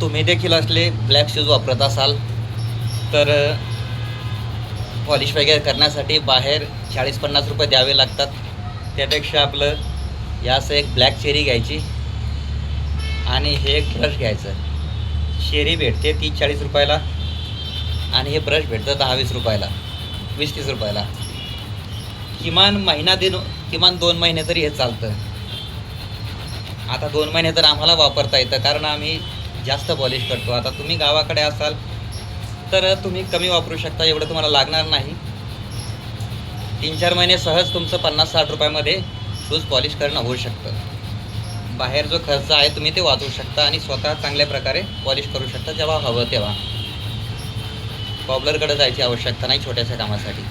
तुम्ही देखील असले ब्लॅक शूज वापरत असाल तर पॉलिश वगैरे करण्यासाठी बाहेर चाळीस पन्नास रुपये द्यावे लागतात. त्यापेक्षा आपलं या असं एक ब्लॅक चेरी घ्यायची आणि हे एक ब्रश घ्यायचं. शेरी भेटते तीस चाळीस रुपयाला आणि हे ब्रश भेटतं दहा वीस रुपयाला वीस तीस रुपयाला. किमान महिना दिन किमान दोन महिने तरी हे चालतं. आता दोन महिने तर आम्हाला वापरता येतं कारण आम्ही जास्त पॉलिश करतो. आता तुम्ही गावाकडे असाल तर तुम्ही कमी वापरू शकता. एवढं तुम्हाला लागणार नाही. तीन चार महिने सहज तुमचं पन्नास साठ रुपयामध्ये शूज पॉलिश करणं होऊ शकतं. बाहेर जो खर्च आहे तुम्ही ते वाचवू शकता आणि स्वतः चांगल्या प्रकारे पॉलिश करू शकता जेव्हा हवं तेव्हा. कॉबलरकडे जायची आवश्यकता नाही छोट्याशा कामासाठी.